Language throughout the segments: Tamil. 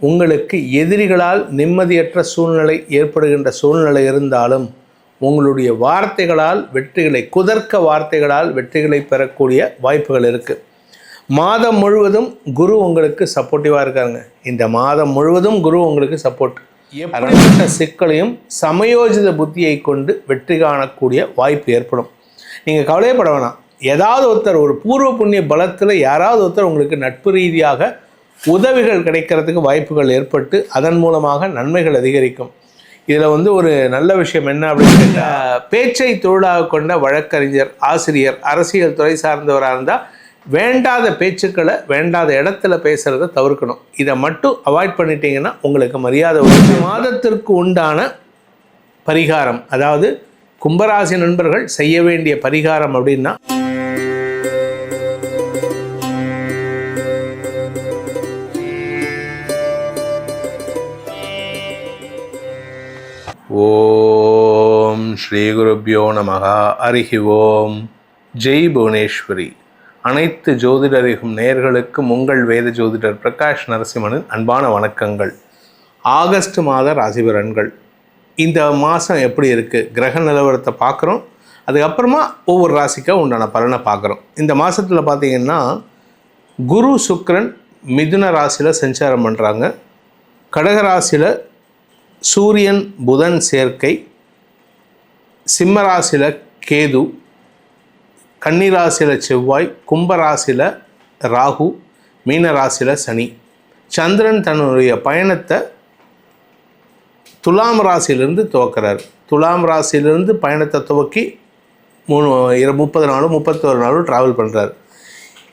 உங்களுக்கு எதிரிகளால் நிம்மதியற்ற சூழ்நிலை ஏற்படுகின்ற சூழ்நிலை இருந்தாலும் உங்களுடைய வார்த்தைகளால் வெற்றிகளை குதர்க்க வார்த்தைகளால் வெற்றிகளை பெறக்கூடிய வாய்ப்புகள் இருக்குது மாதம் முழுவதும் குரு உங்களுக்கு சப்போர்ட்டிவாக இருக்காங்க இந்த மாதம் முழுவதும் குரு உங்களுக்கு சப்போர்ட் எப்படிப்பட்ட சிக்கலையும் சமயோஜித புத்தியை கொண்டு வெற்றி காணக்கூடிய வாய்ப்பு ஏற்படும். நீங்கள் கவலையப்பட வேணாம். ஏதாவது ஒருத்தர் ஒரு பூர்வ புண்ணிய பலத்தில் யாராவது ஒருத்தர் உங்களுக்கு நட்பு ரீதியாக உதவிகள் கிடைக்கிறதுக்கு வாய்ப்புகள் ஏற்பட்டு அதன் மூலமாக நன்மைகள் அதிகரிக்கும். இதில் வந்து ஒரு நல்ல விஷயம் என்ன அப்படின்னு கேட்டால் பேச்சை தொழிலாக கொண்ட வழக்கறிஞர் ஆசிரியர் அரசியல் துறை சார்ந்தவராக இருந்தால் வேண்டாத பேச்சுக்களை வேண்டாத இடத்துல பேசுகிறத தவிர்க்கணும். இதை மட்டும் அவாய்ட் பண்ணிட்டீங்கன்னா உங்களுக்கு மரியாதை ஒரு மாதத்திற்கு உண்டான பரிகாரம் அதாவது கும்பராசி நண்பர்கள் செய்ய வேண்டிய பரிகாரம் அப்படின்னா ஓம் ஸ்ரீ குருப்பியோ நமக அருகி ஓம். ஜெய் புவனேஸ்வரி. அனைத்து ஜோதிடரிகும் நேர்களுக்கும் உங்கள் வேத ஜோதிடர் பிரகாஷ் நரசிம்மனின் அன்பான வணக்கங்கள். ஆகஸ்ட் மாத ராசிபலன்கள் இந்த மாதம் எப்படி இருக்குது கிரக நிலவரத்தை பார்க்குறோம். அதுக்கப்புறமா ஒவ்வொரு ராசிக்கும் உண்டான பலனை பார்க்குறோம். இந்த மாதத்தில் பார்த்தீங்கன்னா குரு சுக்ரன் மிதுன ராசியில் சஞ்சாரம் பண்ணுறாங்க கடகராசியில் சூரியன் புதன் சேர்க்கை சிம்மராசியில் கேது கன்னிராசியில் செவ்வாய் கும்பராசியில் ராகு மீனராசியில் சனி. சந்திரன் தன்னுடைய பயணத்தை துலாம் ராசியிலிருந்து துவக்கிறார். துலாம் ராசியிலிருந்து பயணத்தை துவக்கி மூணு இரு முப்பது நாளும் முப்பத்தோரு நாளும் ட்ராவல் பண்ணுறார்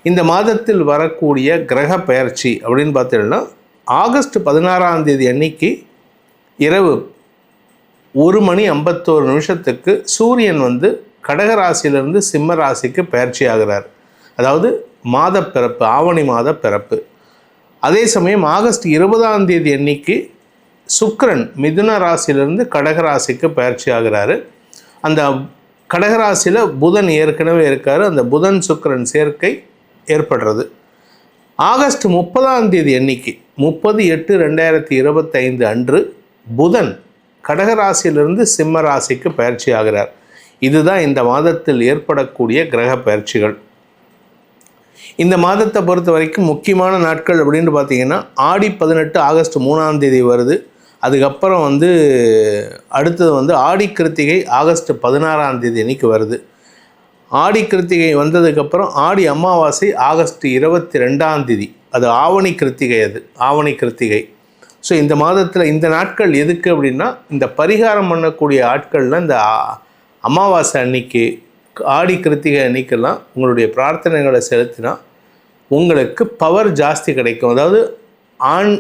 இந்த மாதத்தில் வரக்கூடிய கிரக பெயர்ச்சி அப்படின்னு பார்த்தீங்கன்னா ஆகஸ்ட் பதினாறாம் தேதி அன்னைக்கு இரவு ஒரு மணி ஐம்பத்தோரு நிமிஷத்துக்கு சூரியன் வந்து கடகராசியிலிருந்து சிம்ம ராசிக்கு பயிற்சி ஆகிறார் அதாவது மாத பிறப்பு ஆவணி மாத பிறப்பு. அதே சமயம் ஆகஸ்ட் இருபதாம் தேதி அன்னைக்கு சுக்கிரன் மிதுன ராசியிலிருந்து கடகராசிக்கு பயிற்சி ஆகிறாரு அந்த கடகராசியில் புதன் ஏற்கனவே இருக்கார். அந்த புதன் சுக்ரன் சேர்க்கை ஏற்படுறது. ஆகஸ்ட் முப்பதாம் தேதி அன்னைக்கு முப்பது எட்டு ரெண்டாயிரத்தி இருபத்தைந்து அன்று புதன் கடகராசியிலிருந்து சிம்ம ராசிக்கு பயிற்சி ஆகிறார். இதுதான் இந்த மாதத்தில் ஏற்படக்கூடிய கிரக பயிற்சிகள். இந்த மாதத்தை பொறுத்த வரைக்கும் முக்கியமான நாட்கள் அப்படின்னு பார்த்தீங்கன்னா ஆடி பதினெட்டு ஆகஸ்ட் மூணாம் தேதி வருது. அதுக்கப்புறம் வந்து அடுத்தது வந்து ஆடி கிருத்திகை ஆகஸ்ட் பதினாறாம் தேதி அன்னைக்கு வருது. ஆடி கிருத்திகை வந்ததுக்கப்புறம் ஆடி அமாவாசை ஆகஸ்ட் இருபத்தி ரெண்டாம் தேதி. அது ஆவணி கிருத்திகை அது. ஆவணி கிருத்திகை. ஸோ இந்த மாதத்தில் இந்த நாட்கள் எதுக்கு அப்படின்னா இந்த பரிகாரம் பண்ணக்கூடிய ஆட்கள்லாம் இந்த அமாவாசை அன்னைக்கு ஆடி கிருத்திகை அன்னைக்கெல்லாம் உங்களுடைய பிரார்த்தனைகளை செலுத்தினா உங்களுக்கு பவர் ஜாஸ்தி கிடைக்கும். அதாவது ஆண்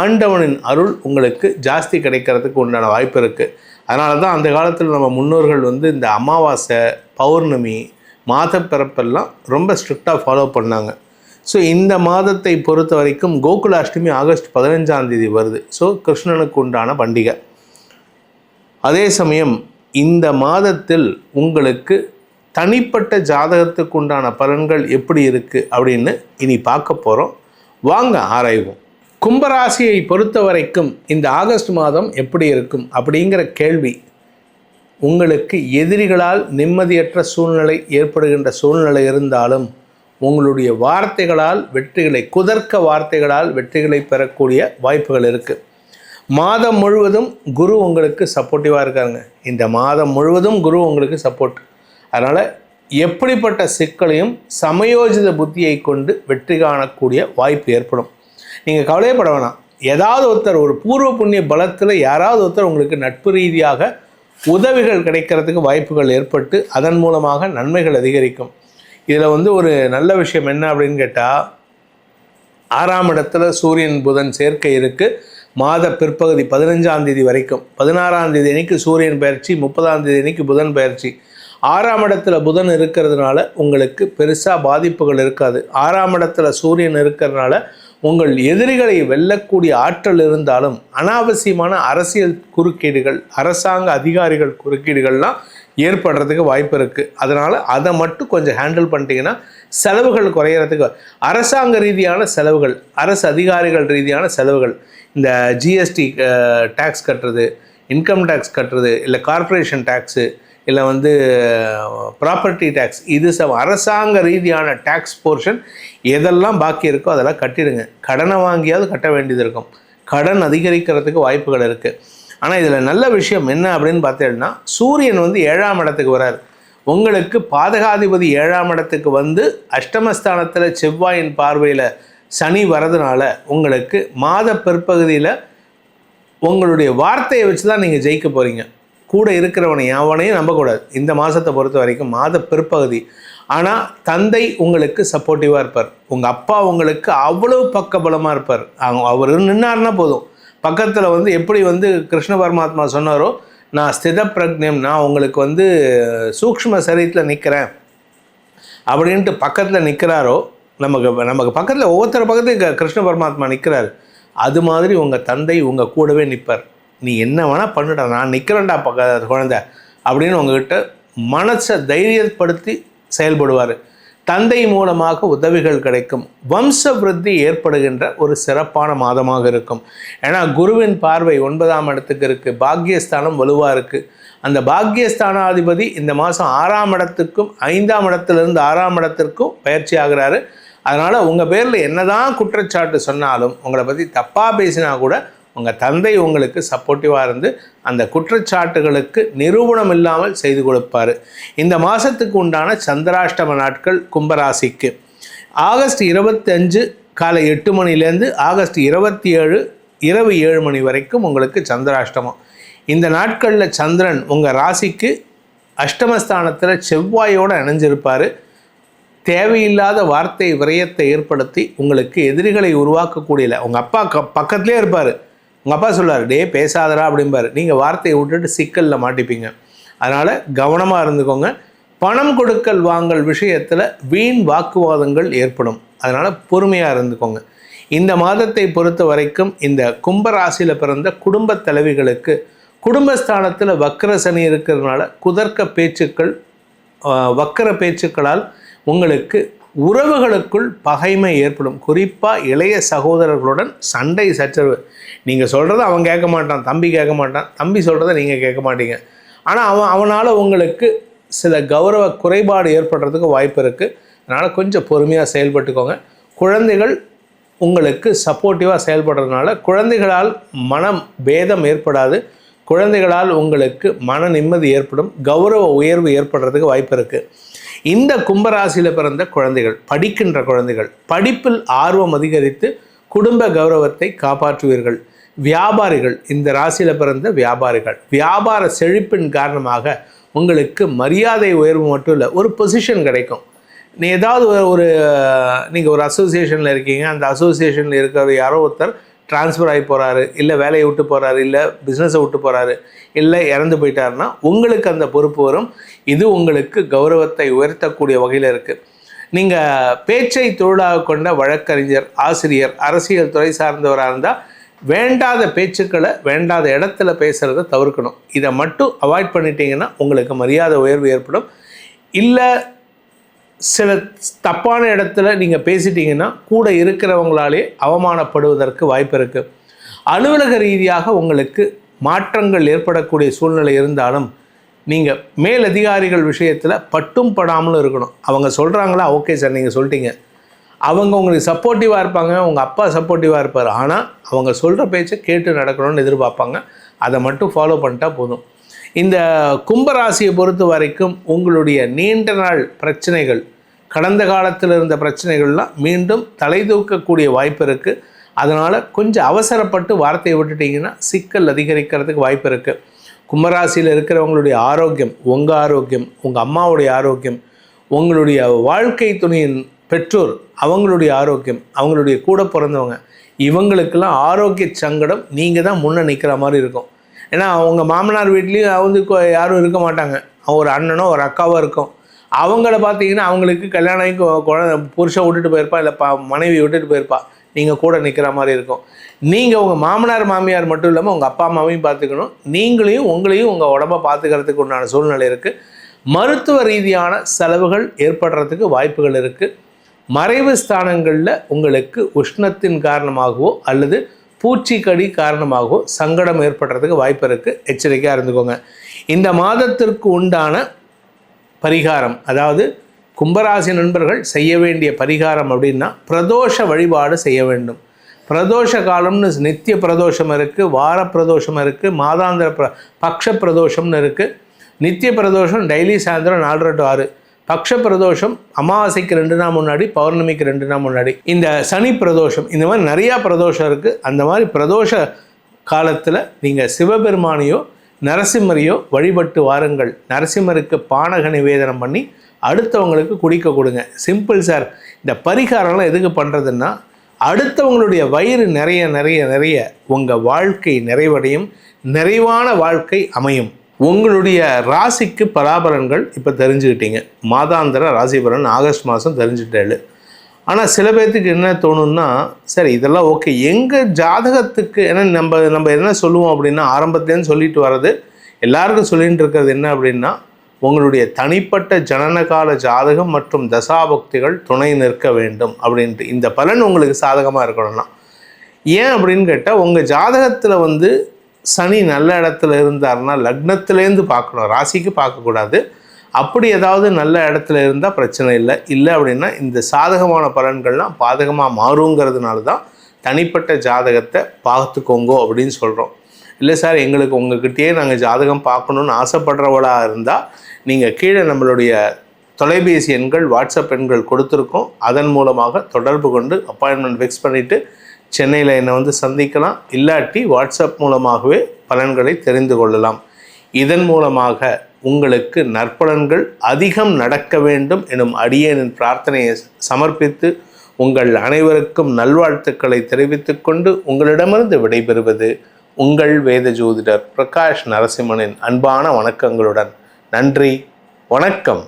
ஆண்டவனின் அருள் உங்களுக்கு ஜாஸ்தி கிடைக்கிறதுக்கு உண்டான வாய்ப்பு இருக்குது அதனால தான் அந்த காலத்தில் நம்ம முன்னோர்கள் வந்து இந்த அமாவாசை பௌர்ணமி மாதப்பிறப்பெல்லாம் ரொம்ப ஸ்ட்ரிக்டாக ஃபாலோ பண்ணாங்க. ஸோ இந்த மாதத்தை பொறுத்த வரைக்கும் கோகுலாஷ்டமி ஆகஸ்ட் பதினஞ்சாம் தேதி வருது. ஸோ கிருஷ்ணனுக்கு உண்டான பண்டிகை. அதே சமயம் இந்த மாதத்தில் உங்களுக்கு தனிப்பட்ட ஜாதகத்துக்கு உண்டான பலன்கள் எப்படி இருக்குது அப்படின்னு இனி பார்க்க போகிறோம் வாங்க ஆராய்வோம். கும்பராசியை பொறுத்த வரைக்கும் இந்த ஆகஸ்ட் மாதம் எப்படி இருக்கும் அப்படிங்கிற கேள்வி. உங்களுக்கு எதிரிகளால் நிம்மதியற்ற சூழ்நிலை ஏற்படுகின்ற சூழ்நிலை இருந்தாலும் உங்களுடைய வார்த்தைகளால் வெற்றிகளை குதர்க்க வார்த்தைகளால் வெற்றிகளை பெறக்கூடிய வாய்ப்புகள் இருக்குது மாதம் முழுவதும் குரு உங்களுக்கு சப்போர்ட்டிவாக இருக்காங்க இந்த மாதம் முழுவதும் குரு உங்களுக்கு சப்போர்ட் அதனால் எப்படிப்பட்ட சிக்கலையும் சமயோஜித புத்தியை கொண்டு வெற்றி காணக்கூடிய வாய்ப்பு ஏற்படும். நீங்கள் கவலையப்பட வேணாம். ஏதாவது ஒருத்தர் ஒரு பூர்வ புண்ணிய பலத்தில் யாராவது ஒருத்தர் உங்களுக்கு நட்பு ரீதியாக உதவிகள் கிடைக்கிறதுக்கு வாய்ப்புகள் ஏற்பட்டு அதன் மூலமாக நன்மைகள் அதிகரிக்கும். இதில் வந்து ஒரு நல்ல விஷயம் என்ன அப்படின்னு கேட்டால் ஆறாம் இடத்துல சூரியன் புதன் சேர்க்கை இருக்குது மாத பிற்பகுதி பதினஞ்சாம் தேதி வரைக்கும். பதினாறாம் தேதி அன்னைக்கு சூரியன் பயிற்சி முப்பதாம் தேதி அன்னைக்கு புதன் பயிற்சி. ஆறாம் இடத்துல புதன் இருக்கிறதுனால உங்களுக்கு பெருசாக பாதிப்புகள் இருக்காது. ஆறாம் இடத்துல சூரியன் இருக்கிறதுனால உங்கள் எதிரிகளை வெல்லக்கூடிய ஆற்றல் இருந்தாலும் அனாவசியமான அரசியல் குறுக்கீடுகள் அரசாங்க அதிகாரிகள் குறுக்கீடுகள்லாம் ஏற்படுறதுக்கு வாய்ப்பு இருக்குது அதனால் அதை மட்டும் கொஞ்சம் ஹேண்டில் பண்ணிட்டீங்கன்னா செலவுகள் குறையிறதுக்கு அரசாங்க ரீதியான செலவுகள் அரசு அதிகாரிகள் ரீதியான செலவுகள் இந்த ஜிஎஸ்டி டேக்ஸ் கட்டுறது இன்கம் டேக்ஸ் கட்டுறது இல்லை கார்ப்பரேஷன் டேக்ஸு இல்லை வந்து ப்ராப்பர்ட்டி டேக்ஸ் இது ச அரசாங்க ரீதியான டேக்ஸ் போர்ஷன் எதெல்லாம் பாக்கி இருக்கோ அதெல்லாம் கட்டிடுங்க. கடனை வாங்கியாவது கட்ட வேண்டியது இருக்கும். கடன் அதிகரிக்கிறதுக்கு வாய்ப்புகள் இருக்குது ஆனால் இதில் நல்ல விஷயம் என்ன அப்படின்னு பார்த்தீங்கன்னா சூரியன் வந்து ஏழாம் இடத்துக்கு வரார். உங்களுக்கு பாதகாதிபதி ஏழாம் இடத்துக்கு வந்து அஷ்டமஸ்தானத்தில் செவ்வாயின் பார்வையில் சனி வரதுனால உங்களுக்கு மாத பிற்பகுதியில் உங்களுடைய வார்த்தையை வச்சு தான் நீங்கள் ஜெயிக்க போகிறீங்க கூட இருக்கிறவனை எவனையும் நம்பக்கூடாது. இந்த மாதத்தை பொறுத்த வரைக்கும் மாத பிற்பகுதி. ஆனால் தந்தை உங்களுக்கு சப்போர்ட்டிவாக இருப்பார். உங்கள் அப்பா உங்களுக்கு அவ்வளோ பக்கபலமாக இருப்பார். அவங்க அவர் நின்னார்னா போதும். பக்கத்தில் வந்து எப்படி வந்து கிருஷ்ண பரமாத்மா சொன்னாரோ நான் ஸ்தித பிரக்ஞம் நான் உங்களுக்கு வந்து சூக்ஷ்ம சரீரத்தில் நிற்கிறேன் அப்படின்ட்டு பக்கத்தில் நிற்கிறாரோ நமக்கு நமக்கு பக்கத்தில் ஒவ்வொருத்தர் பக்கத்தையும் கிருஷ்ண பரமாத்மா நிற்கிறாரு அது மாதிரி உங்கள் தந்தை உங்கள் கூடவே நிற்பார் நீ என்ன வேணால் பண்ணுடா நான் நிற்கிறேன்டா பக்க குழந்தை அப்படின்னு உங்ககிட்ட மனசை தைரியப்படுத்தி செயல்படுவார். தந்தை மூலமாக உதவிகள் கிடைக்கும். வம்ச விருத்தி ஏற்படுகின்ற ஒரு சிறப்பான மாதமாக இருக்கும். ஏன்னா குருவின் பார்வை ஒன்பதாம் இடத்துக்கு இருக்குது பாக்கியஸ்தானம் வலுவாக இருக்குது அந்த பாக்கியஸ்தானாதிபதி இந்த மாதம் ஆறாம் இடத்துக்கும் ஐந்தாம் இடத்துலேருந்து ஆறாம் இடத்திற்கும் பயிற்சி ஆகிறாரு. அதனால் உங்கள் பேரில் என்னதான் குற்றச்சாட்டு சொன்னாலும் உங்களை பற்றி தப்பாக பேசினா கூட உங்கள் தந்தை உங்களுக்கு சப்போர்ட்டிவாக இருந்து அந்த குற்றச்சாட்டுகளுக்கு நிரூபணம் இல்லாமல் செய்து கொடுப்பார். இந்த மாதத்துக்கு உண்டான சந்திராஷ்டம நாட்கள் கும்பராசிக்கு. ஆகஸ்ட் இருபத்தஞ்சு காலை எட்டு மணிலேருந்து ஆகஸ்ட் இருபத்தி ஏழு இரவு ஏழு மணி வரைக்கும் உங்களுக்கு சந்திராஷ்டமம். இந்த நாட்களில் சந்திரன் உங்கள் ராசிக்கு அஷ்டமஸ்தானத்தில் செவ்வாயோடு இணைஞ்சிருப்பார். தேவையில்லாத வார்த்தை விரயத்தை ஏற்படுத்தி உங்களுக்கு எதிரிகளை உருவாக்கக்கூடியல. உங்கள் அப்பா க பக்கத்துலேயே இருப்பார். உங்கள் அப்பா சொல்லுவார் டே பேசாதரா அப்படிம்பார். நீங்கள் வார்த்தையை விட்டுட்டு சிக்கலில் மாட்டிப்பீங்க. அதனால் கவனமாக இருந்துக்கோங்க. பணம் கொடுக்கல் வாங்கல் விஷயத்தில் வீண் வாக்குவாதங்கள் ஏற்படும். அதனால் பொறுமையாக இருந்துக்கோங்க. இந்த மாதத்தை பொறுத்த வரைக்கும் இந்த கும்பராசியில் பிறந்த குடும்ப தலைவிகளுக்கு குடும்பஸ்தானத்தில் வக்கர சனி இருக்கிறதுனால குதர்க்க பேச்சுக்கள் வக்கர பேச்சுக்களால் உங்களுக்கு உறவுகளுக்குள் பகைமை ஏற்படும். குறிப்பாக இளைய சகோதரர்களுடன் சண்டை சச்சரவு. நீங்கள் சொல்கிறத அவன் கேட்க மாட்டான் தம்பி கேட்க மாட்டான். தம்பி சொல்கிறத நீங்கள் கேட்க மாட்டீங்க. ஆனால் அவன் அவனால் உங்களுக்கு சில கௌரவ குறைபாடு ஏற்படுறதுக்கு வாய்ப்பு இருக்குது அதனால் கொஞ்சம் பொறுமையாக செயல்பட்டுக்கோங்க. குழந்தைகள் உங்களுக்கு சப்போர்ட்டிவாக செயல்படுறதுனால குழந்தைகளால் மனம் பேதம் ஏற்படாது. குழந்தைகளால் உங்களுக்கு மன நிம்மதி ஏற்படும். கௌரவ உயர்வு ஏற்படுறதுக்கு வாய்ப்பு இருக்குது இந்த கும்பராசியில் பிறந்த குழந்தைகள் படிக்கின்ற குழந்தைகள் படிப்பில் ஆர்வம் அதிகரித்து குடும்ப கௌரவத்தை காப்பாற்றுவீர்கள். வியாபாரிகள் இந்த ராசியில் பிறந்த வியாபாரிகள் வியாபார செழிப்பின் காரணமாக உங்களுக்கு மரியாதை உயர்வு மட்டும் இல்லை ஒரு பொசிஷன் கிடைக்கும். நீ ஏதாவது ஒரு நீங்கள் ஒரு அசோசியேஷனில் இருக்கீங்க அந்த அசோசியேஷனில் இருக்கிற யாரோ ஒருத்தர் ட்ரான்ஸ்ஃபர் ஆகி போகிறாரு இல்லை வேலையை விட்டு போகிறாரு இல்லை பிஸ்னஸை விட்டு போகிறாரு இல்லை இறந்து போயிட்டாருன்னா உங்களுக்கு அந்த பொறுப்பு வரும். இது உங்களுக்கு கௌரவத்தை உயர்த்தக்கூடிய வகையில் இருக்குது நீங்கள் பேச்சை தொழிலாக கொண்ட வழக்கறிஞர் ஆசிரியர் அரசியல் துறை சார்ந்தவராக இருந்தால் வேண்டாத பேச்சுக்களை வேண்டாத இடத்துல பேசுகிறத தவிர்க்கணும். இதை மட்டும் அவாய்ட் பண்ணிட்டீங்கன்னா உங்களுக்கு மரியாதை உயர்வு ஏற்படும். இல்லை சில தப்பான இடத்துல நீங்கள் பேசிட்டீங்கன்னா கூட இருக்கிறவங்களாலே அவமானப்படுவதற்கு வாய்ப்பு இருக்குது அலுவலக ரீதியாக உங்களுக்கு மாற்றங்கள் ஏற்படக்கூடிய சூழ்நிலை இருந்தாலும் நீங்கள் மேலதிகாரிகள் விஷயத்தில் பட்டும் படாமலும் இருக்கணும். அவங்க சொல்கிறாங்களா ஓகே சார் நீங்கள் சொல்லிட்டீங்க. அவங்க உங்களுக்கு சப்போர்ட்டிவாக இருப்பாங்க உங்கள் அப்பா சப்போர்ட்டிவாக இருப்பார். ஆனால் அவங்க சொல்கிற பேச்சை கேட்டு நடக்கணும்னு எதிர்பார்ப்பாங்க. அதை மட்டும் ஃபாலோ பண்ணிட்டா போதும். இந்த கும்பராசியை பொறுத்த வரைக்கும் உங்களுடைய நீண்ட நாள் பிரச்சனைகள் கடந்த காலத்தில் இருந்த பிரச்சனைகள்லாம் மீண்டும் தலை தூக்கக்கூடிய வாய்ப்பு இருக்குது அதனால் கொஞ்சம் அவசரப்பட்டு வார்த்தையை விட்டுட்டிங்கன்னா சிக்கல் அதிகரிக்கிறதுக்கு வாய்ப்பு இருக்குது கும்பராசியில் இருக்கிறவங்களுடைய ஆரோக்கியம் உங்கள் ஆரோக்கியம் உங்கள் அம்மாவுடைய ஆரோக்கியம் உங்களுடைய வாழ்க்கை துணியின் பெற்றோர் அவங்களுடைய ஆரோக்கியம் அவங்களுடைய கூட பிறந்தவங்க இவங்களுக்கெல்லாம் ஆரோக்கிய சங்கடம் நீங்கள் தான் முன்னே நிற்கிற மாதிரி இருக்கும். ஏன்னா அவங்க மாமனார் வீட்லேயும் வந்து யாரும் இருக்க மாட்டாங்க. ஒரு அண்ணனோ ஒரு அக்காவோ இருக்கும். அவங்கள பார்த்தீங்கன்னா அவங்களுக்கு கல்யாணம் ஆகி குழந்தை புருஷன் விட்டுட்டு போயிருப்பா இல்லை பா மனைவி விட்டுட்டு போயிருப்பா. நீங்கள் கூட நிற்கிற மாதிரி இருக்கும். நீங்கள் உங்கள் மாமனார் மாமியார் மட்டும் இல்லாமல் உங்கள் அப்பா அம்மாவையும் பார்த்துக்கணும் நீங்களையும் உங்களையும் உங்கள் உடம்ப பார்த்துக்கிறதுக்கு உண்டான சூழ்நிலை இருக்குது மருத்துவ ரீதியான செலவுகள் ஏற்படுறதுக்கு வாய்ப்புகள் இருக்குது மறைவு ஸ்தானங்களில் உங்களுக்கு உஷ்ணத்தின் காரணமாகவோ அல்லது பூச்சிக்கடி காரணமாகவும் சங்கடம் ஏற்படுறதுக்கு வாய்ப்பு இருக்குது எச்சரிக்கையாக இருந்துக்கோங்க. இந்த மாதத்திற்கு உண்டான பரிகாரம் அதாவது கும்பராசி நண்பர்கள் செய்ய வேண்டிய பரிகாரம் அப்படின்னா பிரதோஷ வழிபாடு செய்ய வேண்டும். பிரதோஷ காலம்னு நித்திய பிரதோஷம் இருக்குது வார பிரதோஷம் இருக்குது மாதாந்திர பிர பக்ஷ பிரதோஷம்னு இருக்குது நித்திய பிரதோஷம் டெய்லி சாயந்தரம் நாலரை டு ஆறு. பக்ஷ பிரதோஷம் அமாவாசைக்கு ரெண்டு நாள் முன்னாடி பௌர்ணமிக்கு ரெண்டு நாள் முன்னாடி இந்த சனி பிரதோஷம் இந்த மாதிரி நிறையா பிரதோஷம் இருக்குது அந்த மாதிரி பிரதோஷ காலத்தில் நீங்கள் சிவபெருமானையோ நரசிம்மரையோ வழிபட்டு வாருங்கள். நரசிம்மருக்கு பானக நிவேதனம் பண்ணி அடுத்தவங்களுக்கு குடிக்க கொடுங்க. சிம்பிள் சார் இந்த பரிகாரம்லாம் எதுக்கு பண்ணுறதுன்னா அடுத்தவங்களுடைய வயிறு நிறைய நிறைய நிறைய உங்கள் வாழ்க்கை நிறைவடையும் நிறைவான வாழ்க்கை அமையும். உங்களுடைய ராசிக்கு பலாபலன்கள் இப்போ தெரிஞ்சுக்கிட்டீங்க. மாதாந்திர ராசி பலன் ஆகஸ்ட் மாதம் தெரிஞ்சுட்டாள் ஆனால் சில பேர்த்துக்கு என்ன தோணும்னா சரி இதெல்லாம் ஓகே. எங்கள் ஜாதகத்துக்கு ஏன்னா நம்ம நம்ம என்ன சொல்லுவோம் அப்படின்னா ஆரம்பத்துலேருந்து சொல்லிட்டு வர்றது எல்லாருக்கும் சொல்லிகிட்டு இருக்கிறது என்ன அப்படின்னா உங்களுடைய தனிப்பட்ட ஜனனகால ஜாதகம் மற்றும் தசாபக்திகள் துணை நிற்க வேண்டும் அப்படின்ட்டு. இந்த பலன் உங்களுக்கு சாதகமாக இருக்கணும்னா. ஏன் அப்படின்னு கேட்டால் உங்கள் ஜாதகத்தில் வந்து சனி நல்ல இடத்துல இருந்தார்னா லக்னத்துலேருந்து பார்க்கணும் ராசிக்கு பார்க்கக்கூடாது. அப்படி ஏதாவது நல்ல இடத்துல இருந்தால் பிரச்சனை இல்லை. இல்லை அப்படின்னா இந்த சாதகமான பலன்கள்லாம் பாதகமாக மாறுங்கிறதுனால தான் தனிப்பட்ட ஜாதகத்தை பார்த்துக்கோங்கோ அப்படின்னு சொல்கிறோம் இல்லை சார் எங்களுக்கு உங்ககிட்டயே நாங்கள் ஜாதகம் பார்க்கணுன்னு ஆசைப்படுறவளாக இருந்தால் நீங்கள் கீழே நம்மளுடைய தொலைபேசி எண்கள் வாட்ஸ்அப் எண்கள் கொடுத்துருக்கோம். அதன் மூலமாக தொடர்பு கொண்டு அப்பாயின்மெண்ட் ஃபிக்ஸ் பண்ணிவிட்டு சென்னையில் என்னை வந்து சந்திக்கலாம். இல்லாட்டி வாட்ஸ்அப் மூலமாகவே பலன்களை தெரிந்து கொள்ளலாம். இதன் மூலமாக உங்களுக்கு நற்பலன்கள் அதிகம் நடக்க வேண்டும் எனும் அடியேனின் பிரார்த்தனையை சமர்ப்பித்து உங்கள் அனைவருக்கும் நல்வாழ்த்துக்களை தெரிவித்துக் கொண்டு உங்களிடமிருந்து விடைபெறுவது உங்கள் வேத ஜோதிடர் பிரகாஷ் நரசிம்மனின் அன்பான வணக்கங்களுடன். நன்றி. வணக்கம்.